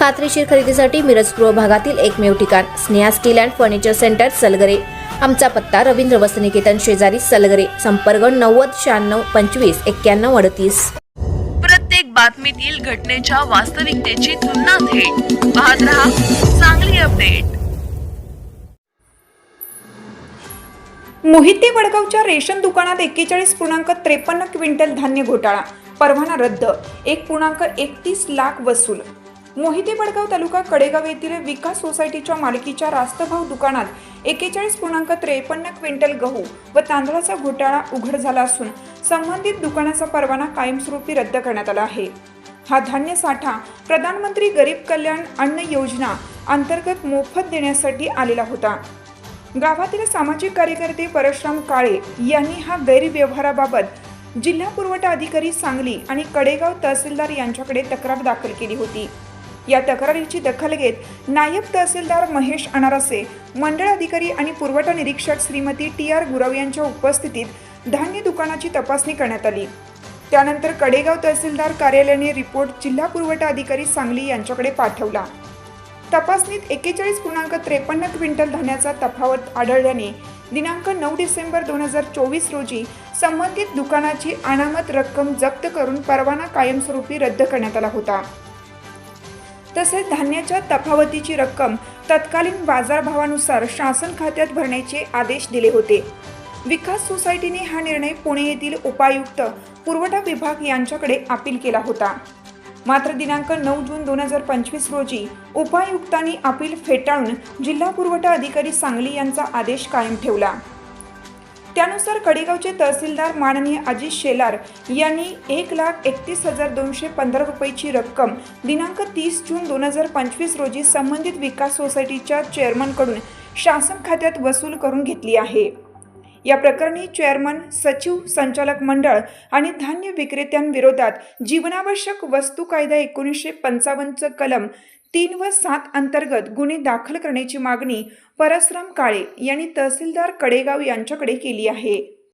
खात्रीशीर खरेदीसाठी मिरज पूर्व भागातील एकमेव ठिकाण Sneha steel and furniture centre Salgare. आमचा पत्ता रवींद्र वसनिकेतन शेजारी सलगरे संपर्क नव्वद शहाण्णव पंचवीस एक्क्याण्णव अडतीस. प्रत्येक बातमीतील घटनेच्या वास्तविकतेची तुलना थेट. पाहत रहा चांगली अपडेट. मोहिते वडगावच्या रेशन दुकानात एक्केचाळीस पूर्णांक त्रेपन्न क्विंटल धान्य घोटाळा. परवाना रद्द. एक पूर्णांक एकतीस लाख वसूल. मोहिते बडगाव तालुका कडेगाव येथील विकास सोसायटीच्या मालकीच्या रास्तभाव दुकानात एकेचाळीस पूर्णांक त्रेपन्न क्विंटल गहू व तांदळाचा घोटाळा उघड झाला असून संबंधित दुकानाचा परवाना कायमस्वरूपी रद्द करण्यात आला आहे. हा धान्य साठा प्रधानमंत्री गरीब कल्याण अन्न योजना अंतर्गत मोफत देण्यासाठी आलेला होता. गावातील सामाजिक कार्यकर्ते परशुराम काळे यांनी हा गैरव्यवहाराबाबत जिल्हा पुरवठा अधिकारी सांगली आणि कडेगाव तहसीलदार यांच्याकडे तक्रार दाखल केली होती. या तक्रारीची दखल घेत नायब तहसीलदार महेश अनारसे मंडळ अधिकारी आणि पुरवठा निरीक्षक श्रीमती टी आर गुरव यांच्या उपस्थितीत धान्य दुकानाची तपासणी करण्यात आली. त्यानंतर कडेगाव तहसीलदार कार्यालयाने रिपोर्ट जिल्हा पुरवठा अधिकारी सांगली यांच्याकडे पाठवला. तपासणीत एक्केचाळीस पूर्णांक त्रेपन्न क्विंटल धान्याचा तफावत आढळल्याने दिनांक नऊ डिसेंबर दोन हजार चोवीस रोजी संबंधित दुकानाची अनामत रक्कम जप्त करून परवाना कायमस्वरूपी रद्द करण्यात आला होता. तसेच धान्याच्या तफावतीची रक्कम तत्कालीन बाजारभावानुसार शासन खात्यात भरण्याचे आदेश दिले होते. विकास सोसायटीने हा निर्णय पुणे येथील उपायुक्त पुरवठा विभाग यांच्याकडे अपील केला होता. मात्र दिनांक नऊ जून दोन हजार पंचवीस रोजी उपायुक्तांनी अपील फेटाळून जिल्हा पुरवठा अधिकारी सांगली यांचा आदेश कायम ठेवला. त्यानुसार कडेगावचे तहसीलदार माननीय अजित शेलार यांनी एक लाख एकतीस हजार दोनशे पंधरा रुपयेची रक्कम दिनांक तीस जून दोन हजार पंचवीस रोजी संबंधित विकास सोसायटीच्या चेअरमनकडून शासन खात्यात वसूल करून घेतली आहे. या प्रकरणी चेअरमन सचिव संचालक मंडळ आणि धान्य विक्रेत्यांविरोधात जीवनावश्यक वस्तू कायदा एकोणीसशे पंचावन्नचं कलम तीन व सात अंतर्गत गुन्हे दाखल करण्याची मागणी परसराम काळे यांनी तहसीलदार कडेगाव यांच्याकडे केली आहे.